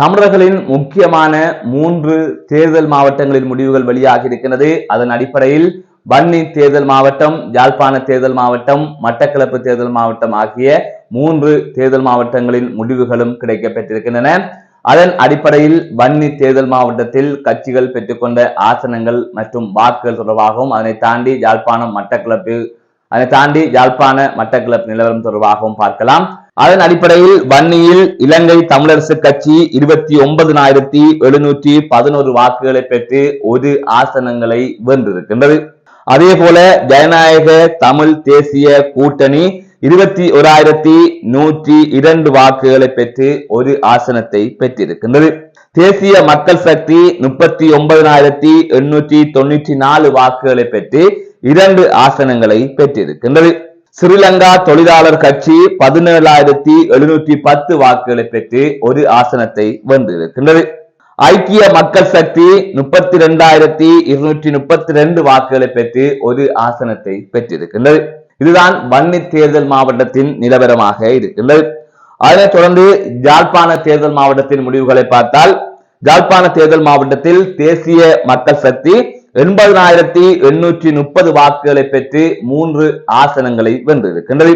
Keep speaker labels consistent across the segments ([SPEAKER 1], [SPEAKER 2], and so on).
[SPEAKER 1] தமிழர்களின் முக்கியமான மூன்று தேர்தல் மாவட்டங்களின் முடிவுகள் வெளியாகி இருக்கிறது. அதன் அடிப்படையில் வன்னி தேர்தல் மாவட்டம் யாழ்ப்பாண தேர்தல் மாவட்டம் மட்டக்களப்பு தேர்தல் மாவட்டம் ஆகிய மூன்று தேர்தல் மாவட்டங்களின் முடிவுகளும் கிடைக்கப்பெற்றிருக்கின்றன. அதன் அடிப்படையில் வன்னி தேர்தல் மாவட்டத்தில் கட்சிகள் பெற்றுக்கொண்ட ஆசனங்கள் மற்றும் வாக்குகள் தொடர்பாகவும் அதனை தாண்டி யாழ்ப்பாணம் மட்டக்களப்பு அதனை தாண்டி யாழ்ப்பாண மட்டக்களப்பு நிலவரம் தொடர்பாகவும் பார்க்கலாம். அதன் அடிப்படையில் வன்னியில் இலங்கை தமிழரசு கட்சி இருபத்தி ஒன்பதினாயிரத்தி எழுநூற்றி பதினோரு வாக்குகளை பெற்று ஒரு ஆசனங்களை வென்றிருக்கின்றது. அதே போல ஜனநாயக தமிழ் தேசிய கூட்டணி இருபத்தி ஓராயிரத்தி நூற்றி இரண்டு வாக்குகளை பெற்று ஒரு ஆசனத்தை பெற்றிருக்கின்றது. தேசிய மக்கள் சக்தி முப்பத்தி ஒன்பதினாயிரத்தி எண்ணூற்றி தொண்ணூற்றி நாலு வாக்குகளை பெற்று இரண்டு ஆசனங்களை பெற்றிருக்கின்றது. ஸ்ரீலங்கா தொழிலாளர் கட்சி பதினேழாயிரத்தி எழுநூற்றி பத்து வாக்குகளை பெற்று ஒரு ஆசனத்தை வென்றிருக்கின்றது. ஐக்கிய மக்கள் சக்தி முப்பத்தி இரண்டாயிரத்தி இருநூற்றி முப்பத்தி ரெண்டு வாக்குகளை பெற்று ஒரு ஆசனத்தை பெற்றிருக்கின்றது. இதுதான் வன்னி தேர்தல் மாவட்டத்தின் நிலவரமாக இருக்கின்றது. அதனைத் தொடர்ந்து ஜாழ்ப்பாண தேர்தல் மாவட்டத்தின் முடிவுகளை பார்த்தால் ஜாழ்ப்பாண தேர்தல் மாவட்டத்தில் தேசிய மக்கள் சக்தி எண்பதாயிரத்தி எண்ணூற்றி முப்பது வாக்குகளை பெற்று மூன்று ஆசனங்களை வென்றிருக்கின்றது.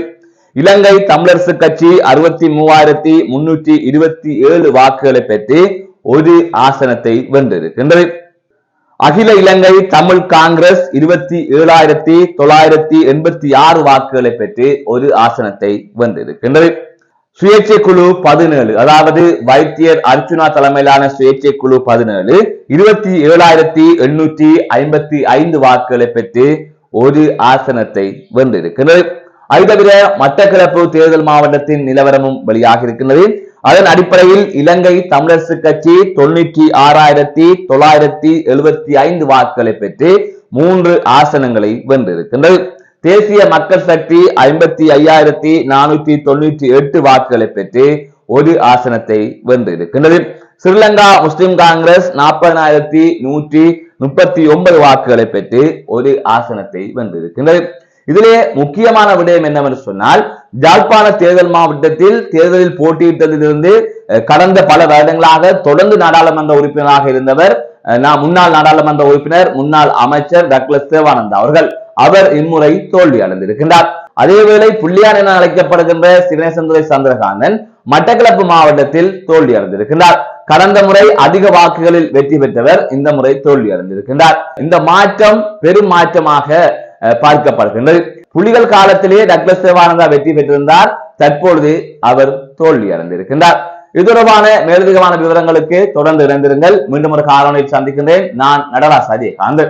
[SPEAKER 1] இலங்கை தமிழரசு கட்சி அறுபத்தி மூவாயிரத்தி முன்னூற்றி இருபத்தி ஏழு வாக்குகளை பெற்று ஒரு ஆசனத்தை வென்றிருக்கின்றது. அகில இலங்கை தமிழ் காங்கிரஸ் இருபத்தி ஏழாயிரத்தி தொள்ளாயிரத்தி எண்பத்தி ஆறு வாக்குகளை பெற்று ஒரு ஆசனத்தை வென்றிருக்கின்றது. சுயேட்சை குழு பதினேழு. அதாவது வைத்தியர் அர்ஜுனா தலைமையிலான சுயேட்சை குழு பதினேழு. இருபத்தி ஏழாயிரத்தி எண்ணூற்றி ஐம்பத்தி ஐந்து வாக்குகளை பெற்று ஒரு ஆசனத்தை வென்றிருக்கிறது அது தவிர மட்டக்களப்பு தேர்தல் மாவட்டத்தின் நிலவரமும் வெளியாக இருக்கின்றது. அதன் அடிப்படையில் இலங்கை தமிழரசு கட்சி தொண்ணூற்றி ஆறாயிரத்தி தொள்ளாயிரத்தி எழுபத்தி ஐந்து வாக்குகளை பெற்று மூன்று ஆசனங்களை வென்றிருக்கின்றது. தேசிய மக்கள் சக்தி ஐம்பத்தி ஐயாயிரத்தி நானூத்தி தொண்ணூற்றி எட்டு வாக்குகளை பெற்று ஒரு ஆசனத்தை வென்றிருக்கின்றது. ஸ்ரீலங்கா முஸ்லிம் காங்கிரஸ் நாற்பதாயிரத்தி நூற்றி முப்பத்தி ஒன்பது வாக்குகளை பெற்று ஒரு ஆசனத்தை வென்றிருக்கின்றது. இதிலே முக்கியமான விடயம் என்னவென்று சொன்னால் ஜாழ்ப்பாண தேர்தல் மாவட்டத்தில் தேர்தலில் போட்டியிட்டதிலிருந்து கடந்த பல வருடங்களாக தொடர்ந்து நாடாளுமன்ற உறுப்பினராக இருந்தவர் நான் முன்னாள் நாடாளுமன்ற உறுப்பினர் முன்னாள் அமைச்சர் டக்ளஸ் தேவானந்தா அவர்கள். அவர் இம்முறை தோல்வி அடைந்திருக்கின்றார். அதேவேளை புள்ளியார் என அழைக்கப்படுகின்ற சிவனேசந்துரை சந்திரகாந்தன் மட்டக்களப்பு மாவட்டத்தில் தோல்வி அடைந்திருக்கின்றார். கடந்த முறை அதிக வாக்குகளில் வெற்றி பெற்றவர் இந்த முறை தோல்வி அடைந்திருக்கின்றார். இந்த மாற்றம் பெரும் மாற்றமாக பார்க்கப்படுகின்றது. புலிகள் காலத்திலேயே டக்ளஸ் தேவானந்தா வெற்றி பெற்றிருந்தார். தற்பொழுது அவர் தோல்வி அடைந்திருக்கின்றார். இது தொடர்பான மேலதிகமான விவரங்களுக்கு தொடர்ந்து இணைந்திருங்கள். மீண்டும் ஒரு காரணத்தை சந்திக்கின்றேன். நான் நடராஜ் அஜயகாந்த்.